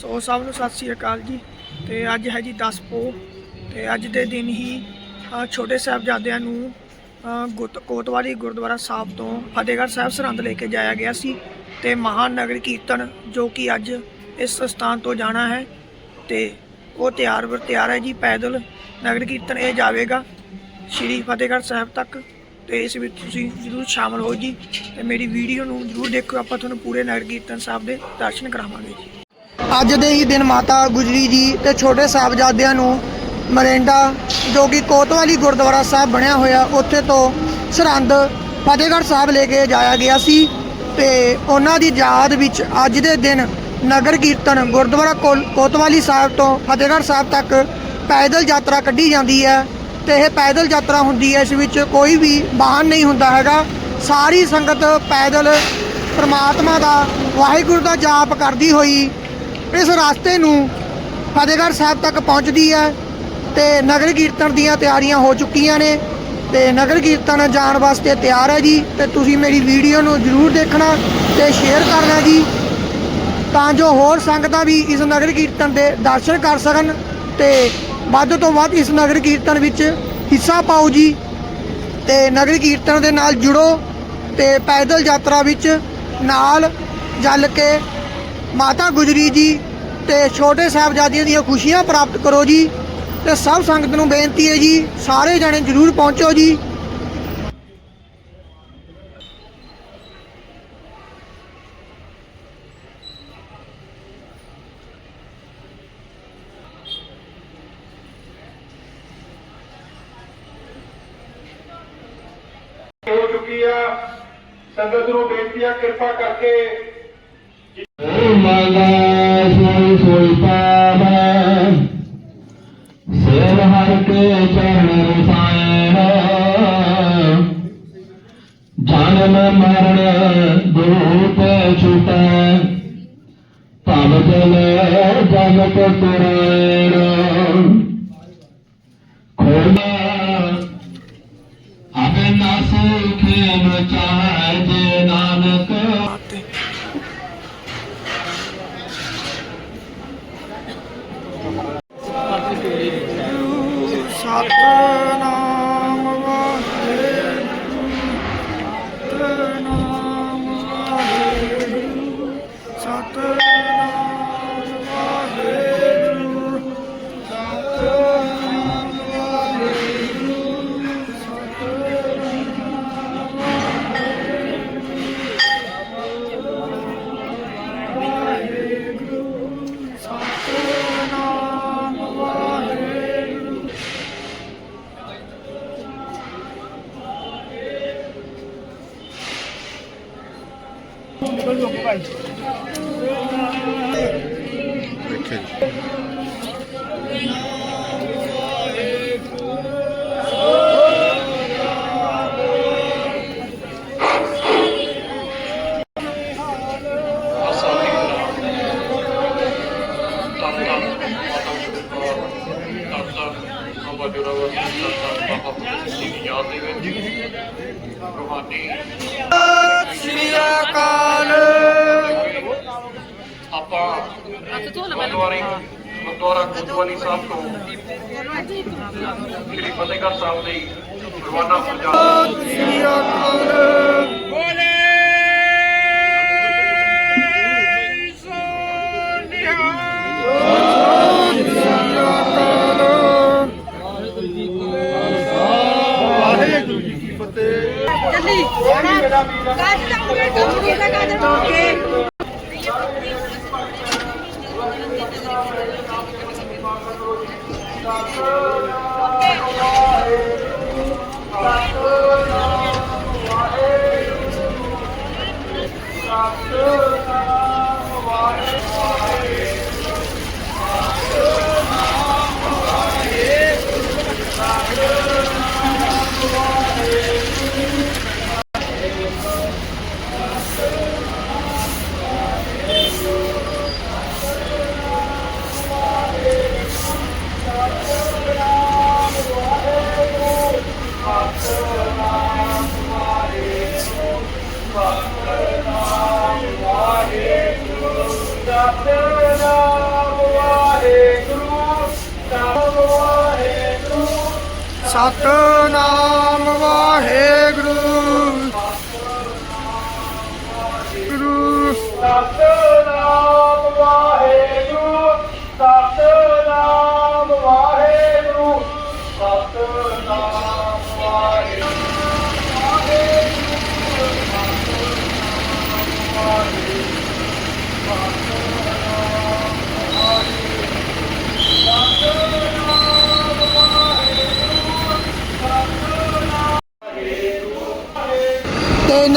ਸੋ ਸਭ ਨੂੰ ਸਤਿ ਸ੍ਰੀ ਅਕਾਲ ਜੀ। ਤੇ ਅੱਜ ਹੈ ਜੀ 10 ਪੋ ਤੇ ਅੱਜ ਦੇ ਦਿਨ ਹੀ ਛੋਟੇ ਸਾਹਿਬਜ਼ਾਦਿਆਂ ਨੂੰ ਅ, ਕੋਤਵਾਲੀ ਗੁਰਦੁਆਰਾ ਸਾਹਿਬ ਤੋਂ ਫਤਿਹਗੜ੍ਹ ਸਾਹਿਬ ਸਰਹੰਦ ਲੈ ਕੇ ਜਾਇਆ ਗਿਆ ਸੀ। ਤੇ ਮਹਾਨਗਰ ਕੀਰਤਨ ਜੋ ਕਿ ਅੱਜ ਇਸ ਸਥਾਨ ਤੋਂ ਜਾਣਾ ਹੈ। ਤੇ ਉਹ ਤਿਆਰ ਬਰ ਤਿਆਰ ਹੈ ਜੀ ਪੈਦਲ। ਨਗਰ ਕੀਰਤਨ ਇਹ ਜਾਵੇਗਾ ਸ਼੍ਰੀ ਫਤਿਹਗੜ੍ਹ ਸਾਹਿਬ ਤੱਕ। ਤੇ ਇਸ ਵਿੱਚ ਤੁਸੀਂ ਜ਼ਰੂਰ ਸ਼ਾਮਲ ਹੋ ਜੀ। ਤੇ ਮੇਰੀ ਵੀਡੀਓ ਨੂੰ ਜ਼ਰੂਰ ਦੇਖੋ। ਆਪਾਂ ਤੁਹਾਨੂੰ ਪੂਰੇ ਨਗਰ ਕੀਰਤਨ ਸਾਹਿਬ ਦੇ ਦਰਸ਼ਨ ਕਰਾਵਾਂਗੇ ਜੀ। ਅੱਜ ਦੇ ਹੀ ਦਿਨ ਮਾਤਾ ਗੁਜਰੀ ਜੀ ਤੇ ਛੋਟੇ ਸਾਹਿਬਜ਼ਾਦਿਆਂ ਨੂੰ ਮਰਿੰਡਾ, ਜੋ ਕਿ ਕੋਤਵਾਲੀ ਗੁਰਦੁਆਰਾ ਸਾਹਿਬ ਬਣਿਆ ਹੋਇਆ, ਉੱਥੇ ਤੋਂ ਸਰਹੰਦ ਫਤਿਹਗੜ੍ਹ ਸਾਹਿਬ ਲੈ ਕੇ ਜਾਇਆ ਗਿਆ ਸੀ ਤੇ ਉਹਨਾਂ ਦੀ ਯਾਦ ਵਿੱਚ ਅੱਜ ਦੇ ਦਿਨ ਨਗਰ ਕੀਰਤਨ ਗੁਰਦੁਆਰਾ ਕੋਲ- ਕੋਤਵਾਲੀ ਸਾਹਿਬ ਤੋਂ ਫਤਿਹਗੜ੍ਹ ਸਾਹਿਬ ਤੱਕ ਪੈਦਲ ਯਾਤਰਾ ਕੱਢੀ ਜਾਂਦੀ ਹੈ ਤੇ ਇਹ ਪੈਦਲ ਯਾਤਰਾ ਹੁੰਦੀ ਹੈ, ਇਸ ਵਿੱਚ ਕੋਈ ਵੀ ਵਾਹਨ ਨਹੀਂ ਹੁੰਦਾ ਹੈਗਾ। ਸਾਰੀ ਸੰਗਤ ਪੈਦਲ ਪ੍ਰਮਾਤਮਾ ਦਾ ਵਾਹਿਗੁਰੂ ਦਾ ਜਾਪ ਕਰਦੀ ਹੋਈ ਇਸ ਰਸਤੇ ਨੂੰ ਫਤਿਹਗੜ੍ਹ ਸਾਹਿਬ ਤੱਕ ਪਹੁੰਚਦੀ ਹੈ ਤੇ ਨਗਰ ਕੀਰਤਨ ਦੀਆਂ ਤਿਆਰੀਆਂ ਹੋ ਚੁੱਕੀਆਂ ਨੇ ਤੇ ਨਗਰ ਕੀਰਤਨ ਜਾਣ ਵਾਸਤੇ ਤਿਆਰ ਹੈ ਜੀ ਤੇ ਤੁਸੀਂ ਮੇਰੀ ਵੀਡੀਓ ਨੂੰ ਜਰੂਰ ਦੇਖਣਾ ਤੇ ਸ਼ੇਅਰ ਕਰਨਾ ਜੀ, ਤਾਂ ਜੋ ਹੋਰ ਸੰਗਤਾਂ ਵੀ ਇਸ ਨਗਰ ਕੀਰਤਨ ਦੇ ਦਰਸ਼ਨ ਕਰ ਸਕਣ ਤੇ ਵੱਧ ਤੋਂ ਵੱਧ ਇਸ ਨਗਰ ਕੀਰਤਨ ਵਿੱਚ ਹਿੱਸਾ ਪਾਓ ਜੀ ਤੇ ਨਗਰ ਕੀਰਤਨ ਦੇ ਨਾਲ ਜੁੜੋ ਤੇ ਪੈਦਲ ਯਾਤਰਾ ਵਿੱਚ ਨਾਲ ਜਲ ਕੇ ਮਾਤਾ ਗੁਜਰੀ ਜੀ ਤੇ ਛੋਟੇ ਸਾਹਿਬਜ਼ਾਦਿਆਂ ਦੀਆਂ ਖੁਸ਼ੀਆਂ ਪ੍ਰਾਪਤ ਕਰੋ ਜੀ ਤੇ ਸਭ ਸੰਗਤ ਨੂੰ ਬੇਨਤੀ ਹੈ ਜੀ, ਸਾਰੇ ਜਣੇ ਜਰੂਰ ਪਹੁੰਚੋ ਜੀ। ਹੋ ਚੁੱਕੀ ਆ। ਸੰਗਤ ਨੂੰ ਬੇਨਤੀ ਆ, ਕਿਰਪਾ ਕਰਕੇ ਜਨਮ ਮਰਨ ਦੂਪ ਛੁਟੈ ਭਵ ਜਲ ਜਗਤ ਤੁਰੈਣ ਖੋਲਾ ਅਬੇ ਨਾ ਸੁਖੇ ਨ ਚਾਹੈ ਸ੍ਰੀ ਗੁਰਦੁਆਰਾ ਕੋਤਵਾਲੀ ਸਾਹਿਬ ਤੋਂ ਸ੍ਰੀ ਫਤਿਹਗੜ੍ਹ ਸਾਹਿਬ ਲਈ ਰਵਾਨਾ ਹੋ ਜਾ ਸ੍ਰੀ ਅਕਾਲ ਵਾਹਿਗੁਰੂ ਜੀ ਕੀ ਫਤਿਹ। ਜਲਦੀ ਕਾਜ ਦਾ ਕੋਈ ਕੰਮ ਨਹੀਂ ਲਗਾ ਦੇ ਟੋਕੇ ਵਾਹਿਗੁਰੂ ਸਤਨਾਮ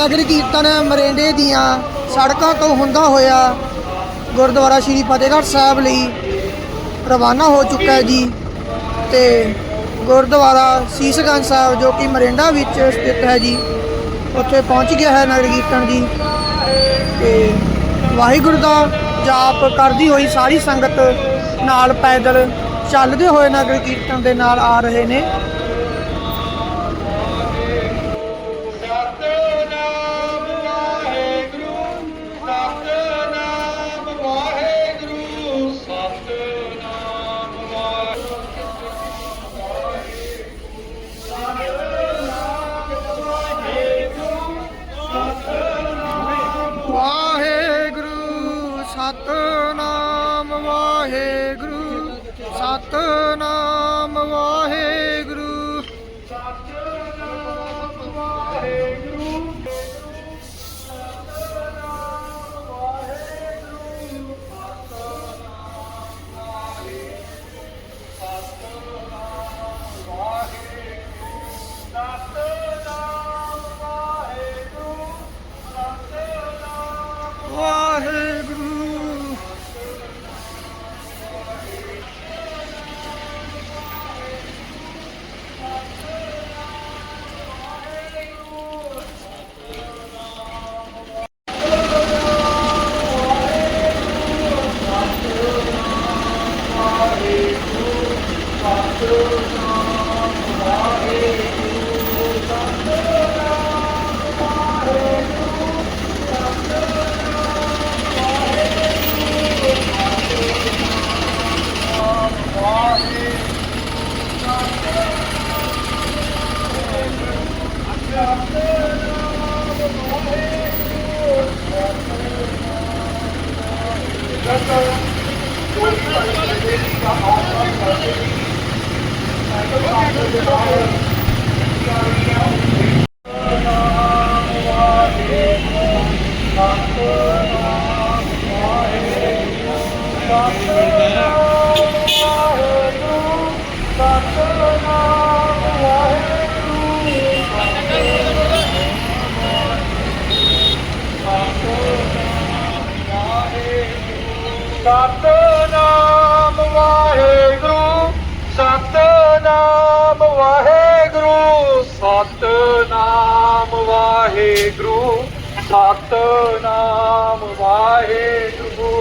ਨਗਰ ਕੀਰਤਨ ਮਰੇਂਡੇ ਦੀਆਂ ਸੜਕਾਂ ਤੋਂ ਹੁੰਦਾ ਹੋਇਆ ਗੁਰਦੁਆਰਾ ਸ਼੍ਰੀ ਫਤਿਹਗੜ੍ਹ ਸਾਹਿਬ ਲਈ ਰਵਾਨਾ ਹੋ ਚੁੱਕਾ ਹੈ ਜੀ ਤੇ ਗੁਰਦੁਆਰਾ ਸੀਸਗੰਜ ਸਾਹਿਬ ਜੋ ਕਿ ਮਰੇਂਡਾ ਵਿੱਚ ਸਥਿਤ ਹੈ ਜੀ, ਉੱਥੇ ਪਹੁੰਚ ਗਿਆ ਹੈ ਨਗਰ ਕੀਰਤਨ ਜੀ ਤੇ ਵਾਹਿਗੁਰੂ ਦਾ ਜਾਪ ਕਰਦੀ ਹੋਈ ਸਾਰੀ ਸੰਗਤ ਨਾਲ ਪੈਦਲ ਚੱਲਦੇ ਹੋਏ ਨਗਰ ਕੀਰਤਨ ਦੇ ਨਾਲ ਆ ਰਹੇ ਨੇ।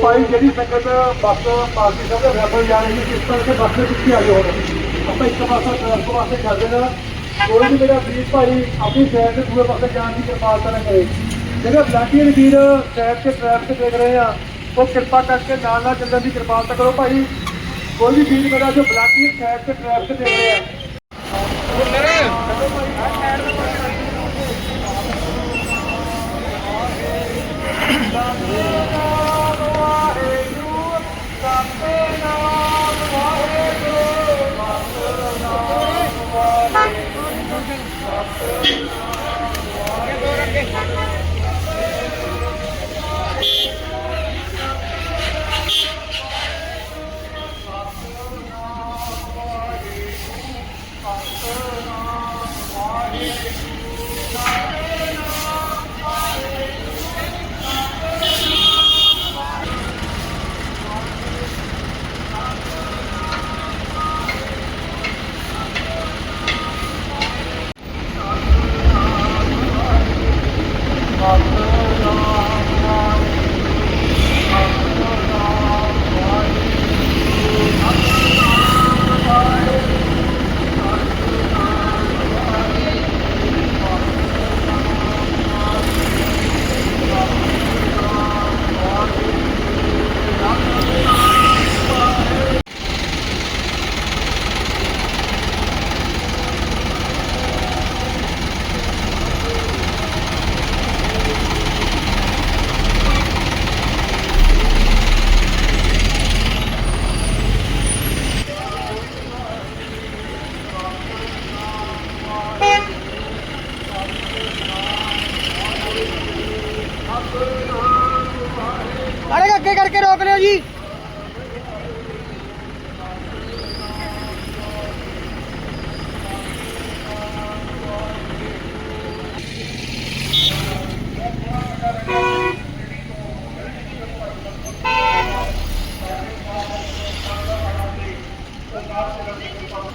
ਭਾਈ ਜਿਹੜੀ ਸੰਗਤ ਬੱਸ ਪਾਰਟੀ ਸਾਹਿਬ ਦੇ ਰੈਫਰ ਜਾ ਰਹੀ ਸੀ ਇਸ ਕਰਕੇ ਬੱਸ ਦੇ ਪਿੱਛੇ ਆ ਗਏ ਹੋਰ। ਆਪਾਂ ਇੱਕ ਪਾਸਾ ਟਰੱਕ ਪਾਸੇ ਕਰਦੇ ਨਾ ਕੋਈ ਵੀ ਮੇਰਾ ਵੀਰ ਭਾਈ ਆਪਣੀ ਸਾਈਡ ਤੇ ਦੂਏ ਪਾਸੇ ਜਾਣ ਦੀ ਕਿਰਪਾਲਤਾ ਨਾ ਕਰੇ। ਜਿਹੜਾ ਦੇ ਵੀਰ ਸਾਈਡ ਤੇ ਟਰੱਕ ਤੇ ਦੇਖ ਰਹੇ ਆ, ਉਹ ਕਿਰਪਾ ਕਰਕੇ ਨਾਲ ਨਾਲ ਚੱਲਣ ਦੀ ਕਿਰਪਾਲਤਾ ਕਰੋ ਭਾਈ। ਕੋਈ ਵੀ ਵੀਰ ਜਿਹੜਾ ਜੋ ਬਲਾਕੀਰ ਸਾਈਡ ਤੇ ਟਰੱਕ ਤੇ ਦੇਖ ਰਹੇ। ਆ Thank you.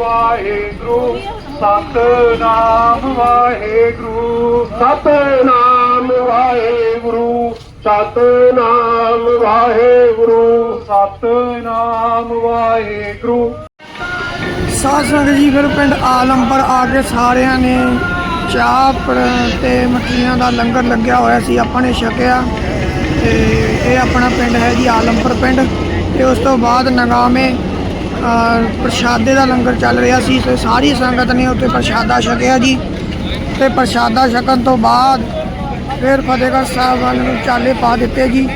ਵਾਹਿਗੁਰੂ, ਸਤਨਾਮ ਵਾਹਿਗੁਰੂ ਸਤਨਾਮ ਵਾਹਿਗੁਰੂ ਸਤਨਾਮ ਵਾਹਿਗੁਰੂ ਸਤਨਾਮ ਵਾਹਿਗੁਰੂ। ਸਾਧ ਜੀ ਫਿਰ ਪਿੰਡ ਆਲਮਪੁਰ ਆ ਕੇ ਸਾਰਿਆਂ ਨੇ ਚਾਹ ਤੇ ਮਠੀਆਂ ਦਾ ਲੰਗਰ ਲੱਗਿਆ ਹੋਇਆ ਸੀ, ਆਪਾਂ ਨੇ ਛਕਿਆ ਤੇ ਇਹ ਆਪਣਾ ਪਿੰਡ ਹੈ ਜੀ, ਆਲਮਪੁਰ ਪਿੰਡ ਤੇ ਉਸ ਤੋਂ ਬਾਅਦ ਨਗਾਮੇ ਪ੍ਰਸ਼ਾਦੇ ਦਾ ਲੰਗਰ ਚੱਲ ਰਿਹਾ ਸੀ, ਤੇ ਸਾਰੀ ਸੰਗਤ ਨੇ ਉੱਥੇ ਪ੍ਰਸ਼ਾਦਾ ਛਕਿਆ ਜੀ। ਤੇ ਪ੍ਰਸ਼ਾਦਾ ਛਕਣ ਤੋਂ ਬਾਅਦ ਫਿਰ ਫਤਿਹਗੜ੍ਹ ਸਾਹਿਬ ਵੱਲ ਨੂੰ ਚਾਲੇ ਪਾ ਦਿੱਤੇ ਜੀ।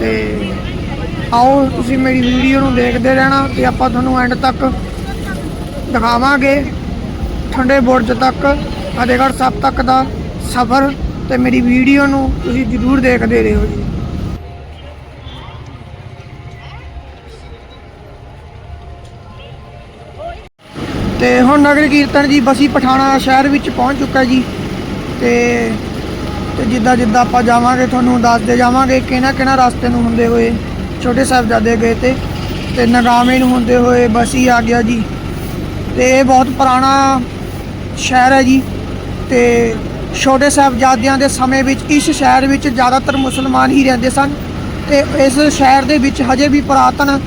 ਤੇ ਆਓ ਤੁਸੀਂ ਮੇਰੀ ਵੀਡੀਓ ਨੂੰ ਦੇਖਦੇ ਰਹਿਣਾ ਤੇ ਆਪਾਂ ਤੁਹਾਨੂੰ ਐਂਡ ਤੱਕ ਦਿਖਾਵਾਂਗੇ। ਠੰਡੇ ਬੁਰਜ ਤੱਕ, ਫਤਿਹਗੜ੍ਹ ਸਾਹਿਬ ਤੱਕ ਦਾ ਸਫ਼ਰ ਤੇ ਮੇਰੀ ਵੀਡੀਓ ਨੂੰ ਤੁਸੀਂ ਜ਼ਰੂਰ ਦੇਖਦੇ ਰਹੋ ਜੀ। ਤੇ ਹੁਣ ਨਗਰ ਕੀਰਤਨ ਜੀ, ਬਸੀ ਪਠਾਣਾ ਸ਼ਹਿਰ ਵਿੱਚ ਪਹੁੰਚ ਚੁੱਕਾ ਜੀ। ਤੇ ਤੇ ਜਿੱਦਾਂ ਜਿੱਦਾਂ ਆਪਾਂ ਜਾਵਾਂਗੇ, ਤੁਹਾਨੂੰ ਦੱਸਦੇ ਜਾਵਾਂਗੇ ਕਿਹਨਾਂ ਕਿਹਨਾਂ ਰਸਤੇ ਨੂੰ ਹੁੰਦੇ ਹੋਏ ਛੋਟੇ ਸਾਹਿਬਜ਼ਾਦੇ ਗਏ ਤੇ ਤੇ ਨਗਾਵੇਂ ਨੂੰ ਹੁੰਦੇ ਹੋਏ ਬਸੀ ਆ ਗਿਆ ਜੀ। ਤੇ ਇਹ ਬਹੁਤ ਪੁਰਾਣਾ ਸ਼ਹਿਰ ਹੈ ਜੀ। ਤੇ ਛੋਟੇ ਸਾਹਿਬਜ਼ਾਦਿਆਂ ਦੇ ਸਮੇਂ ਵਿੱਚ ਇਸ ਸ਼ਹਿਰ ਵਿੱਚ ਜ਼ਿਆਦਾਤਰ ਮੁਸਲਮਾਨ ਹੀ ਰਹਿੰਦੇ ਸਨ। ਤੇ ਇਸ ਸ਼ਹਿਰ ਦੇ ਵਿੱਚ ਹਜੇ ਵੀ ਪੁਰਾਤਨ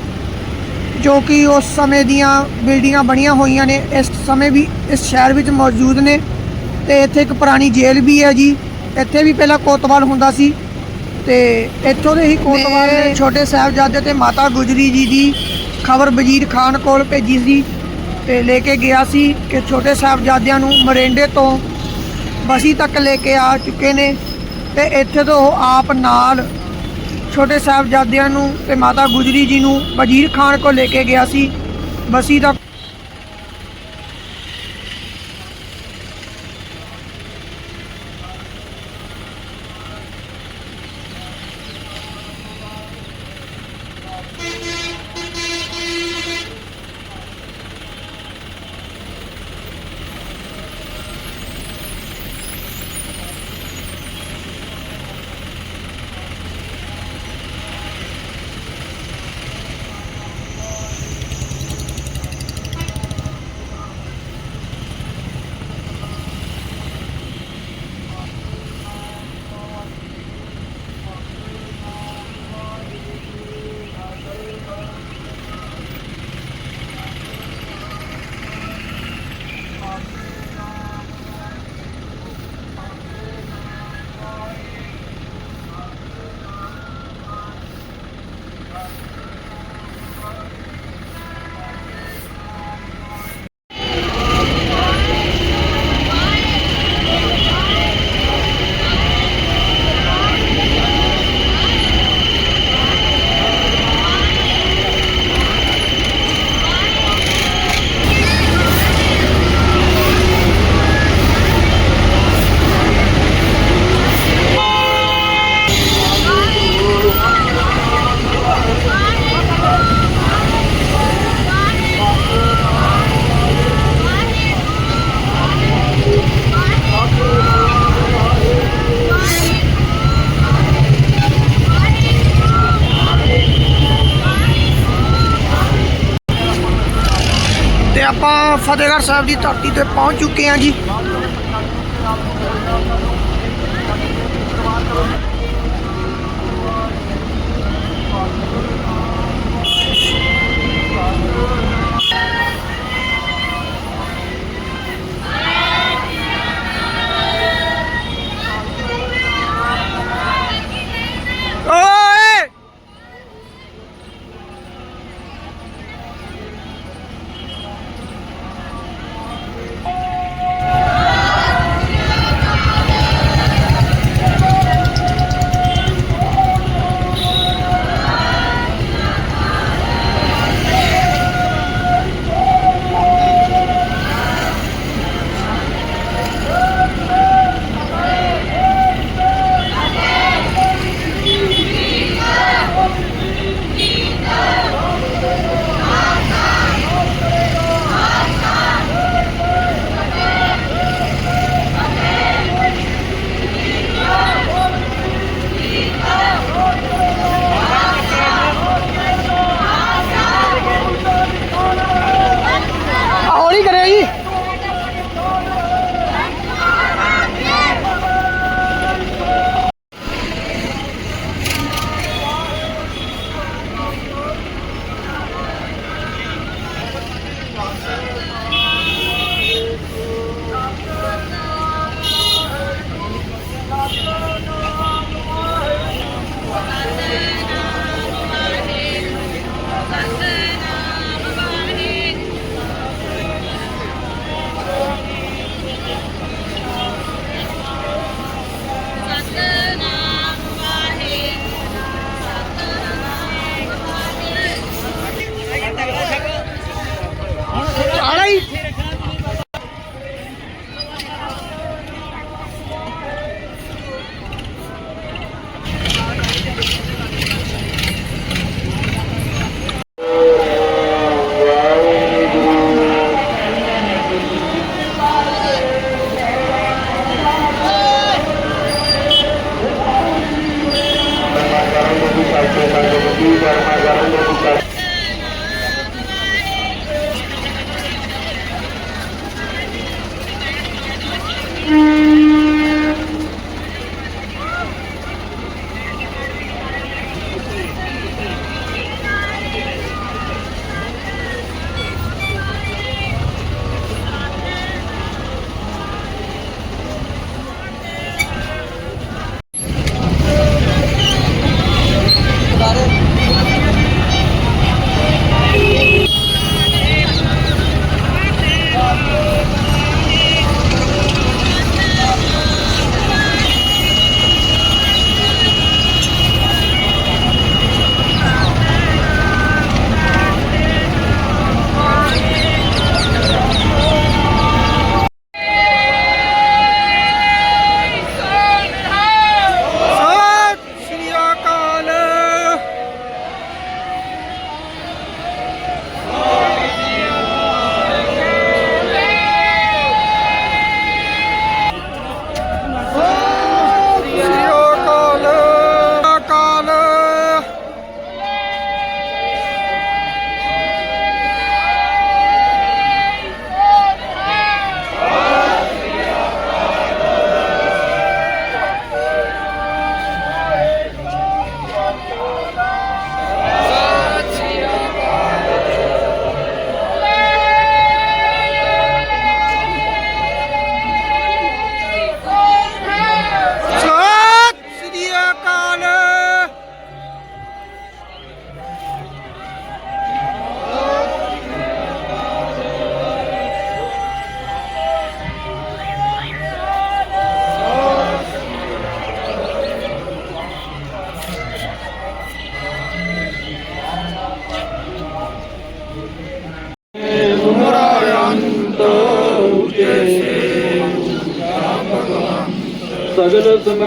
ਜੋ ਕਿ ਉਸ ਸਮੇਂ ਦੀਆਂ ਬਿਲਡਿੰਗਾਂ ਬਣੀਆਂ ਹੋਈਆਂ ਨੇ ਇਸ ਸਮੇਂ ਵੀ ਇਸ ਸ਼ਹਿਰ ਵਿੱਚ ਮੌਜੂਦ ਨੇ ਤੇ ਇੱਥੇ ਇੱਕ ਪੁਰਾਣੀ ਜੇਲ੍ਹ ਵੀ ਹੈ ਜੀ। ਇੱਥੇ ਵੀ ਪਹਿਲਾਂ ਕੋਤਵਾਲ ਹੁੰਦਾ ਸੀ ਤੇ ਇੱਥੋਂ ਦੇ ਹੀ ਕੋਤਵਾਲ ਨੇ ਛੋਟੇ ਸਾਹਿਬਜ਼ਾਦੇ ਤੇ ਮਾਤਾ ਗੁਜਰੀ ਜੀ ਦੀ ਖਬਰ ਵਜ਼ੀਰ ਖਾਨ ਕੋਲ ਭੇਜੀ ਸੀ ਤੇ ਲੈ ਕੇ ਗਿਆ ਸੀ ਕਿ ਛੋਟੇ ਸਾਹਿਬਜ਼ਾਦਿਆਂ ਨੂੰ ਮਰੇਂਡੇ ਤੋਂ ਬਸੀ ਤੱਕ ਲੈ ਕੇ ਆ ਚੁੱਕੇ ਨੇ ਤੇ ਇੱਥੇ ਤੋਂ ਉਹ ਆਪ ਨਾਲ ਛੋਟੇ ਸਾਹਿਬਜ਼ਾਦਿਆਂ ਨੂੰ ਤੇ ਮਾਤਾ ਗੁਜਰੀ ਜੀ ਨੂੰ ਵਜ਼ੀਰ ਖਾਨ ਕੋਲ ਲੈ ਕੇ ਗਿਆ ਸੀ। ਬਸੀ ਦਾ ਤੇ ਆਪਾਂ ਫਤਿਹਗੜ੍ਹ ਸਾਹਿਬ ਦੀ ਧਰਤੀ ਤੇ ਪਹੁੰਚ ਚੁੱਕੇ ਹਾਂ ਜੀ।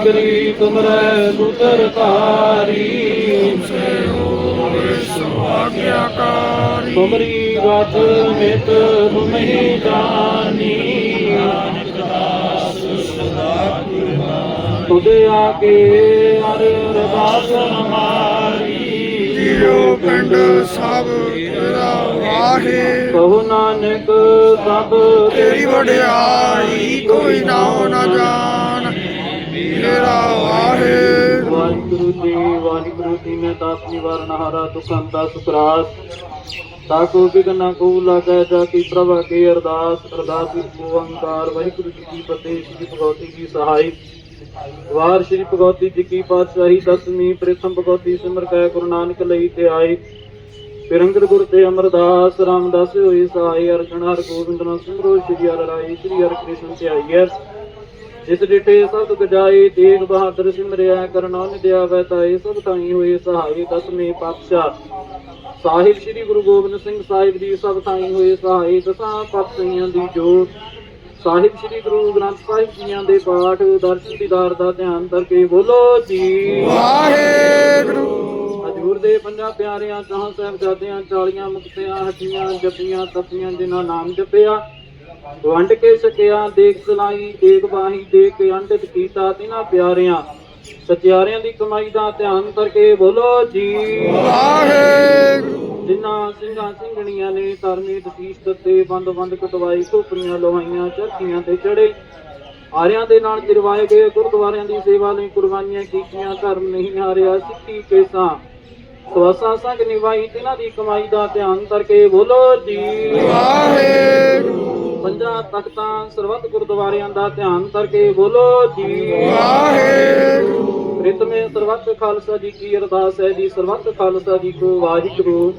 ਸਮਗਰੀ ਤੁਮਰੈ ਪੁੱਤਰ ਧਾਰੀ ਸੁਭਾਗਿਆਕਾਰੀ ਤੁਮਰੀ ਰਤ ਮਿਤ ਤੁਮਹੀ ਜਾਨੀ ਤੁਦੇ ਆਗੇ ਅਰ ਅਰਦਾਸ ਹਮਾਰੀ ਜੀਓ ਪਿੰਡ ਸਭ ਤੇਰਾ ਵਾਹੇ ਕਹੋ ਨਾਨਕ ਸਭ ਤੇਰੀ ਵਡਿਆਈ ਕੋਈ ਨਾ ਨਾ ਜਾਣ ਤੇਰਾ ਵਾਹੇ ਵਾਹਿਗੁਰੂ ਜੀ ਵਾਹਿਗੁਰੂ ਜੀ, ਮੈਂ ਦਾਸ ਨਿਵਾਰਨ ਹਾਰਾ ਦੁਖਾਂ ਦਾ ਸੁਕਰਾਸ ਤਾ ਬਿਗਨਾ ਕੋ ਲਾਗੈ, ਜਾ ਕੀ ਪ੍ਰਭ ਕੀ ਅਰਦਾਸ। ਅਰਦਾਸ ਵਿੱਚ ਓੰਕਾਰ ਵਾਹਿਗੁਰੂ ਜੀ ਕੀ ਫਤਿਹ, ਸ੍ਰੀ ਭਗਵਤੀ ਜੀ ਸਹਾਈ। ਵਾਰ ਸ੍ਰੀ ਭਗਵਤੀ ਜੀ ਕੀ ਪਾਤਸ਼ਾਹੀ, ਦਸਵੀਂ ਪ੍ਰਥਮ ਭਗਵਤੀ ਸਿਮਰ ਕੈ ਗੁਰੂ ਨਾਨਕ ਲਈ ਤੇ ਆਈ। ਪਿਰੰਗਰ ਗੁਰ ਤੇ ਅਮਰਦਾਸ, ਰਾਮਦਾਸ ਹੋਏ ਸਹਾਈ, ਅਰਜਨ ਹਰ ਗੋਬਿੰਦ ਨਾਮ ਸਿਮਰੋ ਸ੍ਰੀ ਹਰਿ ਰਾਏ ਸ੍ਰੀ ਹਰਿ ਕ੍ਰਿਸ਼ਨ ਤੇ ਆਈਐ ਜਿਸ ਡਿਟੇ ਸਭ ਗਜਾਏ ਤੇਗ ਬਹਾਦਰ ਸਿਮਰਿਆ ਕਰਨਾ ਨਿਦਿਆ ਵੈਤਾਏ ਸਭ ਥਾਈ ਹੋਏ ਸਹਾਈ ਦਸਵੇਂ ਪਾਤਸ਼ਾਹ। ਸਾਹਿਬ ਸ੍ਰੀ ਗੁਰੂ ਗੋਬਿੰਦ ਸਿੰਘ ਸਾਹਿਬ ਜੀ ਸਭ ਥਾਈ ਹੋਏ ਸਹਾਈ ਦਸਾਂ ਪਾਤਸ਼ਾਹੀਆਂ ਦੀ ਜੋਤ। ਸਾਹਿਬ ਸ੍ਰੀ ਗੁਰੂ ਗ੍ਰੰਥ ਸਾਹਿਬ ਜੀਆਂ ਦੇ ਪਾਠ ਦਰਸ਼ਨ ਦੀਦਾਰ ਦਾ ਧਿਆਨ ਕਰਕੇ ਬੋਲੋ ਜੀ। ਵਾਹਿਗੁਰੂ। ਹਜੂਰ ਦੇ ਪੰਜਾਂ ਪਿਆਰਿਆਂ ਚਾਹਾਂ ਸਾਹਿਬਜ਼ਾਦਿਆਂ ਚਾਲੀਆਂ ਮੁਕਤਿਆਂ ਹੱਟੀਆਂ ਜਪੀਆਂ ਤਪੀਆਂ ਜਿਨ੍ਹਾਂ ਨਾਮ ਜਪਿਆ ਵੰਡ ਕੇ ਸਕਿਆ ਦੇਖ ਸਲਾਈ ਦੇਖ ਬਾਹੀ ਦੇਖ ਕੇ ਅੰਡਿਤ ਕੀਤਾ ਤਿਨਾਂ ਪਿਆਰਿਆਂ। ਸਚਿਆਰਿਆਂ ਦੀ ਕਮਾਈ ਦਾ ਧਿਆਨ ਕਰਕੇ ਬੋਲੋ ਜੀ। ਵਾਹਿਗੁਰੂ। ਜਿਨ੍ਹਾਂ ਸਿੰਘਾਂ ਸਿੰਘਣੀਆਂ ਨੇ ਧਰਮੀ ਦਸੀਸ ਦਿੱਤੇ ਬੰਦ ਬੰਦ ਕਟਵਾਈ ਖੋਪਰੀਆਂ ਲੋਹਾਈਆਂ ਚਰਖੀਆਂ ਤੇ ਚੜੇ। ਆਰਿਆਂ ਦੇ ਨਾਲ ਜਿਰਵਾਏ ਗਏ ਗੁਰਦੁਆਰਿਆਂ ਦੀ ਸੇਵਾ ਲਈ ਕੁਰਬਾਨੀਆਂ ਕੀਤੀਆਂ ਧਰਮ ਨਹੀਂ ਹਾਰਿਆ ਸਿੱਖੀ ਕੇਸਾਂ। ਸਵਾਸਾ ਸੰਗ ਨਿਭਾਈ ਤਿਨਾਂ ਦੀ ਕਮਾਈ ਦਾ ਧਿਆਨ ਕਰਕੇ ਬੋਲੋ ਜੀ। ਵਾਹਿਗੁਰੂ। ਪੰਜਾਂ ਤਖਤਾਂ ਸਰਬੱਤ ਗੁਰਦੁਆਰਿਆਂ ਦਾ ਧਿਆਨ ਕਰਕੇ ਬੋਲੋ ਜੀ। ਵਾਹਿਗੁਰੂ। ਰਿਤਮੇ ਸਰਬੱਤ ਖਾਲਸਾ ਜੀ ਕੀ ਅਰਦਾਸ ਹੈ ਜੀ ਸਰਬੱਤ ਖਾਲਸਾ ਜੀ ਕੋ ਵਾਹਿਗੁਰੂ।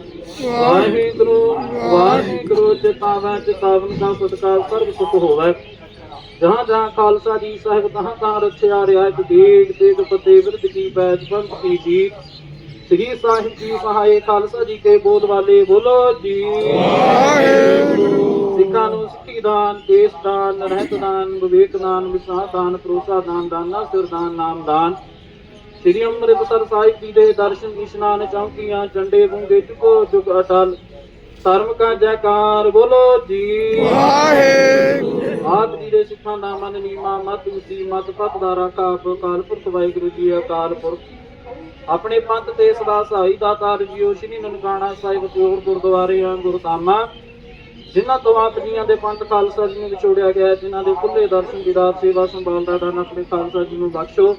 ਵਾਹਿਗੁਰੂ ਵਾਹਿਗੁਰੂ ਚਿਤਾਵੈ ਚਿਤਾਵਨ ਦਾ ਸਤਕਾਰ ਸਰਬ ਸੁਖ ਹੋਵੇ। ਜਹਾਂ ਜਹਾਂ ਖਾਲਸਾ ਜੀ ਸਾਹਿਬ ਤਹਾਂ ਤਹਾਂ ਰਖਿਆ ਰਿਆਇਤ ਦੇਗ ਦੇਗ ਫਤਿਹ ਵਿਰਦ ਕੀ ਪੈਜ ਪੰਥ ਕੀ ਜੀ ਸ੍ਰੀ ਸਾਹਿਬ ਜੀ ਸਹਾਏ ਖਾਲਸਾ ਜੀ ਕੇ ਬੋਲ ਵਾਲੇ ਬੋਲੋ ਜੀ। ਸਿੱਖਾਂ ਨੂੰ ਸਿੱਖੀ ਦਾਨ ਦੇਸ਼ ਦਾਨ ਰਹਿਤ ਦਾਨ ਵਿਵੇਕ ਦਾਨ ਵਿਸਾਹ ਦਾਨ ਭਰੋਸਾ ਦਾਨ ਦਾਨਾ ਸਿਰ ਦਾਨ ਨਾਮ ਦਾਨ। ਸ੍ਰੀ ਅੰਮ੍ਰਿਤਸਰ ਸਾਹਿਬ ਜੀ ਦੇ ਦਰਸ਼ਨ ਇਸ਼ਨਾਨ ਚੌਂਕੀਆਂ ਝੰਡੇ ਬੁੰਗੇ ਚੁਕੋ ਜੁਗ ਅਟਲ। ਧਰਮ ਕਾ ਜੈਕਾਰ ਬੋਲੋ ਜੀ। ਵਾਹਿਗੁਰੂ। ਆਪ ਜੀ ਦੇ ਸਿੱਖਾਂ ਦਾ ਮਨ ਨੀਮਾ ਮਤ ਉਚੀ ਮਤ ਪਤ ਦਾ ਰਾਖਾ ਅਕਾਲ ਪੁਰਖ ਵਾਹਿਗੁਰੂ ਜੀ ਅਕਾਲ ਪੁਰਖ ਆਪਣੇ ਪੰਥ ਤੇ ਸਦਾ ਸਹਾਈ ਦਾਤਾਰ ਜੀਓ ਸ਼੍ਰੀ ਨਨਕਾਣਾ ਸਾਹਿਬ ਤੇ ਹੋਰ ਗੁਰਦੁਆਰਿਆਂ ਗੁਰਧਾਮਾਂ। ਜਿਨ੍ਹਾਂ ਤੋਂ ਆਪ ਜੀਆਂ ਦੇ ਪੰਥ ਖਾਲਸਾ ਜੀ ਨੂੰ ਵਿਛੋੜਿਆ ਗਿਆ ਜਿਨ੍ਹਾਂ ਦੇ ਖੁੱਲੇ ਦਰਸ਼ਨ ਦੀਦਾਰ ਸੇਵਾ ਸੰਭਾਲ ਦਾ ਦਾਨ ਆਪਣੇ ਖਾਲਸਾ ਜੀ ਨੂੰ ਬਖਸ਼ੋ।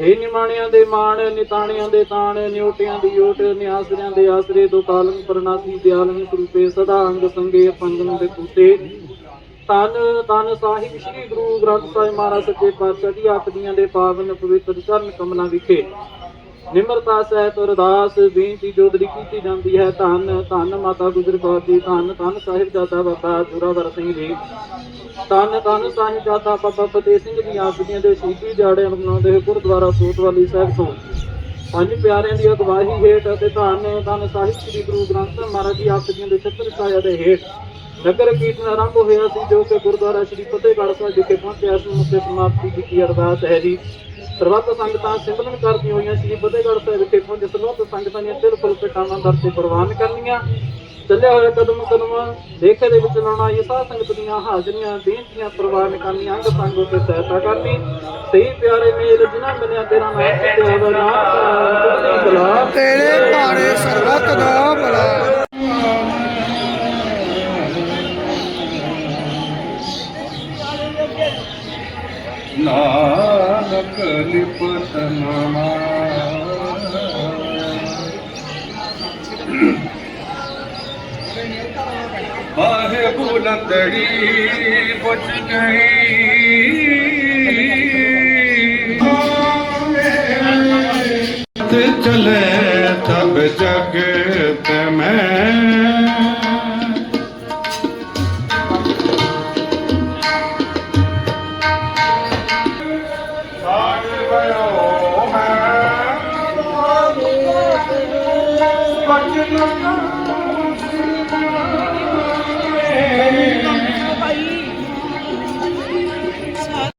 ਇਹ ਨਿਮਾਣਿਆਂ ਦੇ ਮਾਣ, ਨਿਤਾਣਿਆਂ ਦੇ ਤਾਣ, ਨਿਉਟਿਆਂ ਦੀ ਓਟ, ਨਿਆਸਰਿਆਂ ਦੇ ਆਸਰੇ, ਦੋ ਕਾਲਮ ਪਰਨਾਸੀ ਦਿਆਲੰ ਸਰੂਪੇ, ਸਦਾ ਅੰਗ ਸੰਗੇ ਪੰਗਨ ਦੇ ਕੂਤੇ ਤਨ ਤਨ ਸਾਹਿਬ ਸ੍ਰੀ ਗੁਰੂ ਗ੍ਰੰਥ ਸਾਹਿਬ ਮਹਾਰਾਜ ਸੱਚੇ ਪਾਤਸ਼ਾਹ ਜੀ, ਆਪ ਜੀਆਂ ਦੇ ਪਾਵਨ ਪਵਿੱਤਰ ਚਰਨ ਕਮਲਾਂ ਵਿਖੇ। ਨਿਮਰਤਾ ਸਹਿਤ ਅਰਦਾਸ ਬੇਨਤੀ ਜੋਦੜੀ ਕੀਤੀ ਜਾਂਦੀ ਹੈ। ਧੰਨ ਧੰਨ ਮਾਤਾ ਗੁਜਰ ਕੌਰ ਜੀ, ਧੰਨ ਧੰਨ ਸਾਹਿਬਜ਼ਾਦਾ ਬਾਬਾ ਜੋਰਾਵਰ ਸਿੰਘ ਜੀ। ਧੰਨ ਧੰਨ ਸਾਹਿਬਜ਼ਾਦਾ ਬਾਬਾ ਫਤਿਹ ਸਿੰਘ ਜੀ, ਆਪ ਦੇ ਸ਼ਹੀਦੀ ਦਿਹਾੜੇ ਮਨਾਉਂਦੇ ਹੋਏ ਗੁਰਦੁਆਰਾ ਸੋਤਵਾਲੀ ਸਾਹਿਬ ਤੋਂ। ਪੰਜ ਪਿਆਰਿਆਂ ਦੀ ਅਗਵਾਹੀ ਹੇਠ ਅਤੇ ਧੰਨ ਧੰਨ ਸਾਹਿਬ ਸ੍ਰੀ ਗੁਰੂ ਗ੍ਰੰਥ ਸਾਹਿਬ ਮਹਾਰਾਜ ਜੀ ਆਪਦੀਆਂ ਦੇ ਛਤਰ ਸਾਇਆ ਦੇ ਹੇਠ ਨਗਰ ਕੀਰਤਨ ਆਰੰਭ ਹੋਇਆ ਸੀ, ਜੋ ਕਿ ਗੁਰਦੁਆਰਾ ਸ੍ਰੀ ਫਤਿਹਗੜ੍ਹ ਸਾਹਿਬ ਵਿਖੇ ਪਹੁੰਚਿਆ ਸੀ। ਮੁੱਖ ਸਮਾਪਤੀ ਦੀ ਅਰਦਾਸ ਹੈ ਜੀ। ਸਰਬੱਤ ਸੰਗਤਾਂ ਸਿਮਰਨ ਕਰਦੀਆਂ ਹੋਈਆਂ ਸ੍ਰੀ ਫਤਿਹਗੜ੍ਹ ਸਾਹਿਬ ਵਿਖੇ ਪਹੁੰਚੇ ਸਰਬੱਤ ਸੰਗਤਾਂ ਦੀਆਂ ਤਿਲ ਫੁੱਲ ਪਟਾਵਾਂ ਦਰ ਤੇ ਪ੍ਰਵਾਨ ਕਰਨੀਆਂ। ਚੱਲਿਆ ਹੋਇਆ ਕਦਮ ਕਦਮ ਦੇਖੇ ਦੇ ਵਿੱਚ ਲਾਉਣਾ ਇਹ ਸਾਧ ਸੰਗਤ ਦੀਆਂ ਹਾਜ਼ਰੀਆਂ ਬੇਨਤੀਆਂ ਪ੍ਰਵਾਨ ਕਰਨੀਆਂ ਅੰਗ ਸੰਗ ਉੱਤੇ ਸਹਾਇਤਾ ਕਰਨੀ। ਸਹੀ ਪਿਆਰੇ ਮੇਲ ਜਿਨ੍ਹਾਂ ਮਿਲਿਆ ਤੇਰਾ ਨਾਮ ਤੇ ਹੋਵੇ ਨਾਮ ਬਲਾ ਤੇਰੇ ਭਾਣੇ ਸਰਬੱਤ ਦਾ ਭਲਾ। ਨਾਨਕ किपे भुलंदी बच चले।